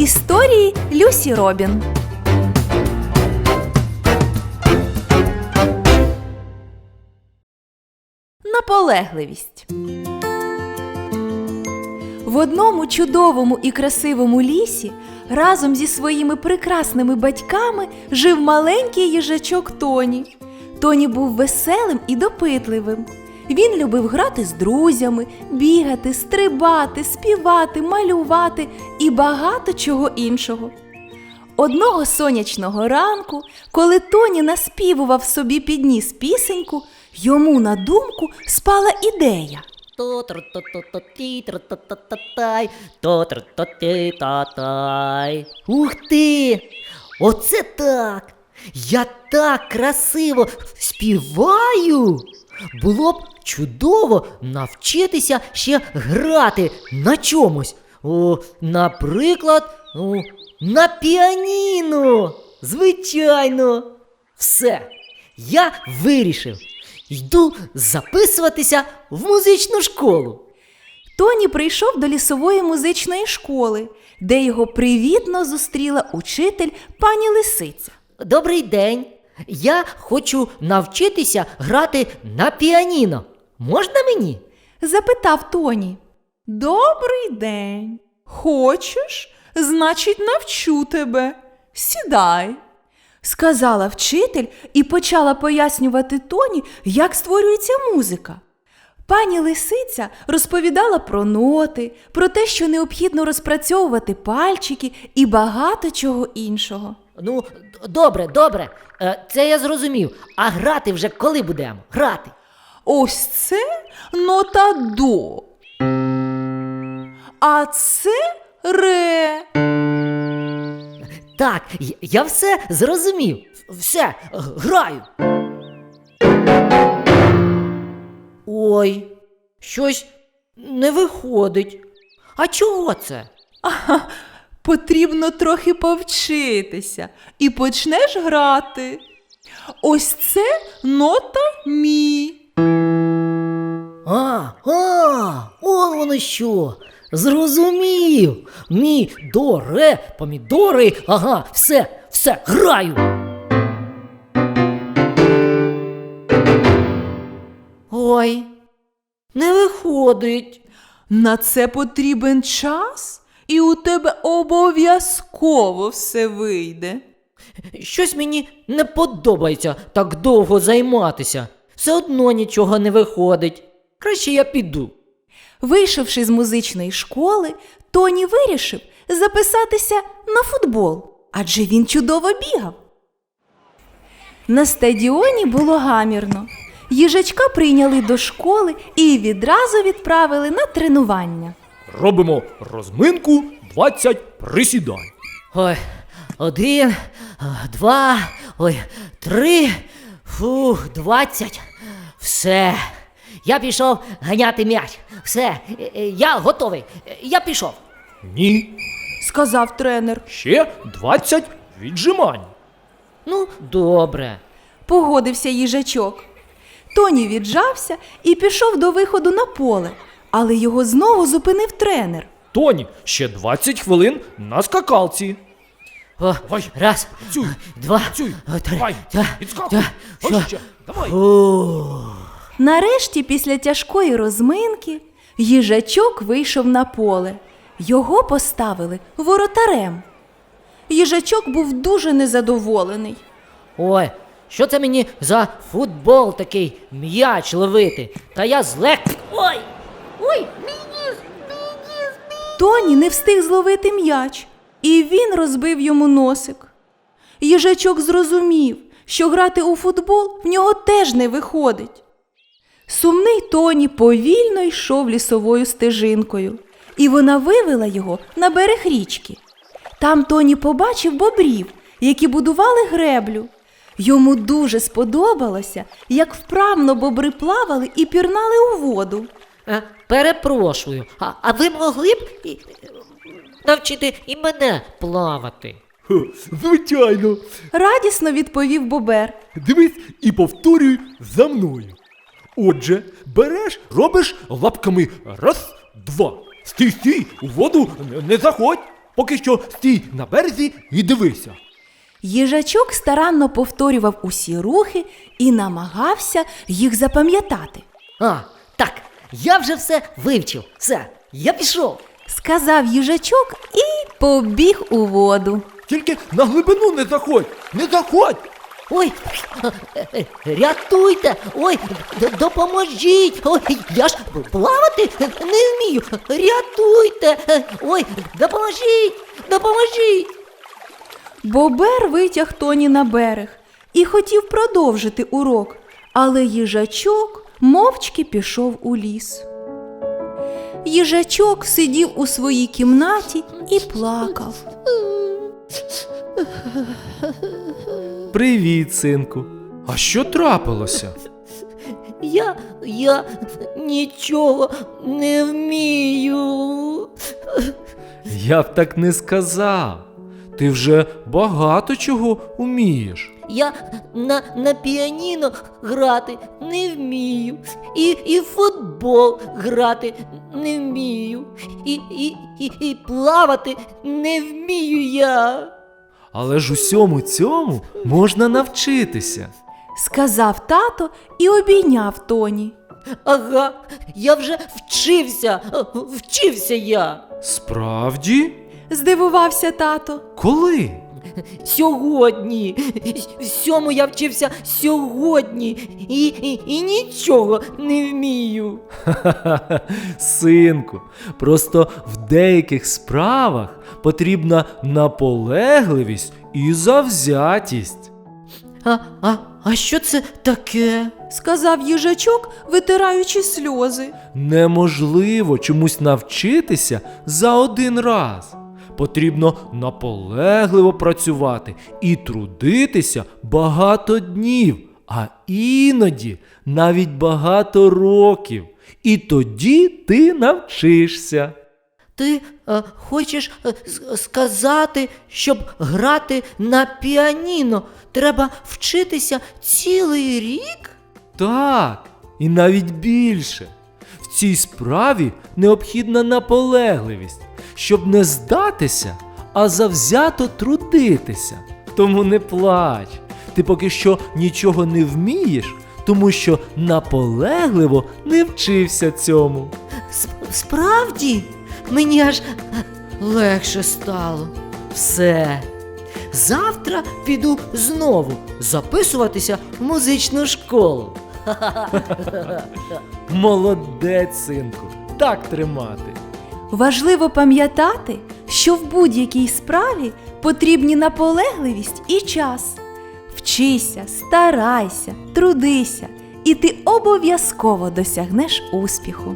Історії Люсі Робін. Наполегливість. В одному чудовому і красивому лісі разом зі своїми прекрасними батьками жив маленький їжачок Тоні. Тоні був веселим і допитливим. Він любив грати з друзями, бігати, стрибати, співати, малювати і багато чого іншого. Одного сонячного ранку, коли Тоні наспівував собі підніс пісеньку, йому на думку спала ідея. Ух ти! Оце так! Я так красиво співаю! Було б чудово навчитися ще грати на чомусь. О, наприклад, о, на піаніно. Звичайно. Все, я вирішив. Йду записуватися в музичну школу. Тоні прийшов до лісової музичної школи, де його привітно зустріла учитель пані Лисиця. Добрий день. Я хочу навчитися грати на піаніно. Можна мені? Запитав Тоні. Добрий день. Хочеш? Значить, навчу тебе. Сідай. Сказала вчитель і почала пояснювати Тоні, як створюється музика. Пані Лисиця розповідала про ноти, про те, що необхідно розпрацьовувати пальчики і багато чого іншого. Ну, добре, добре. Е, Це я зрозумів. А грати вже коли будемо? Грати. Ось це нота до. А це ре. Так, я- все зрозумів. Все, граю. Ой, щось не виходить. А чого це? Потрібно трохи повчитися і почнеш грати. Ось це нота мі. А, а, он воно що. Зрозумів. Мі, до, ре, помідори. Ага, все, все, граю. Ой, не виходить. На це потрібен час, і у тебе обов'язково все вийде. Щось мені не подобається так довго займатися. Все одно нічого не виходить. Краще я піду. Вийшовши з музичної школи, Тоні вирішив записатися на футбол, адже він чудово бігав. На стадіоні було гамірно. Їжачка прийняли до школи і відразу відправили на тренування. Робимо розминку 20 присідань. Ой, один, два, ой, три, фух, двадцять. Все. Я пішов ганяти м'яч. Все, е, е, я готовий. Я пішов. Ні, Сказав тренер. ще 20 віджимань. Ну, добре. Погодився їжачок. Тоні віджався і пішов до виходу на поле, але його знову зупинив тренер. Тоні, ще 20 хвилин на скакалці. О, Давай, раз, цюй, два, цюй, три. давай, та- підскакуй. та- що? ще, давай. О, Нарешті, після тяжкої розминки, їжачок вийшов на поле. Його поставили воротарем. Їжачок був дуже незадоволений. Ой, що це мені за футбол такий м'яч ловити? Та я злег. Ой! Ой! Тоні не встиг зловити м'яч, і він розбив йому носик. Їжачок зрозумів, що грати у футбол в нього теж не виходить. Сумний Тоні повільно йшов лісовою стежинкою, і вона вивела його на берег річки. Там Тоні побачив бобрів, які будували греблю. Йому дуже сподобалося, як вправно бобри плавали і пірнали у воду. Е, перепрошую, а, а ви могли б і- навчити і мене плавати? Ха, Звичайно. Радісно відповів Бобер. Дивись і повторюй за мною. Отже, береш, робиш лапками раз, два. Стій, стій, у воду не- не заходь. Поки що стій на березі і дивися. Їжачок старанно повторював усі рухи і намагався їх запам'ятати. А, так, я вже все вивчив. Все, я пішов. Сказав їжачок і побіг у воду. Тільки на глибину не заходь, не заходь. Ой, рятуйте! Ой, допоможіть! Ой, я ж плавати не вмію! Рятуйте! Ой, допоможіть! Допоможіть! Бобер витяг Тоні на берег і хотів продовжити урок, але їжачок мовчки пішов у ліс. Їжачок сидів у своїй кімнаті і плакав. Привіт, синку. А що трапилося? Я, я нічого не вмію. Я б так не сказав. Ти вже багато чого умієш. Я на, на піаніно грати не вмію. І, і в футбол грати не вмію. І, і, і, і плавати не вмію я. Але ж усьому цьому можна навчитися. Сказав тато і обійняв Тоні. Ага, я вже вчився, вчився я. Справді? Здивувався тато. Коли? Сьогодні. Всьому я вчився сьогодні. І, і, і нічого не вмію. Синку, просто в деяких справах потрібна наполегливість і завзятість. А, а, а що це таке? Сказав їжачок, витираючи сльози. Неможливо чомусь навчитися за один раз. Потрібно наполегливо працювати і трудитися багато днів, а іноді навіть багато років. І тоді ти навчишся. Ти е, хочеш е, сказати, щоб грати на піаніно, треба вчитися цілий рік? Так, і навіть більше. В цій справі необхідна наполегливість, щоб не здатися, а завзято трудитися. Тому не плач. Ти поки що нічого не вмієш, тому що наполегливо не вчився цьому. Справді, мені аж легше стало. Все. Завтра піду знову записуватися в музичну школу. Молодець, синку, так тримати. Важливо пам'ятати, що в будь-якій справі потрібні наполегливість і час. Вчися, старайся, трудися, і ти обов'язково досягнеш успіху.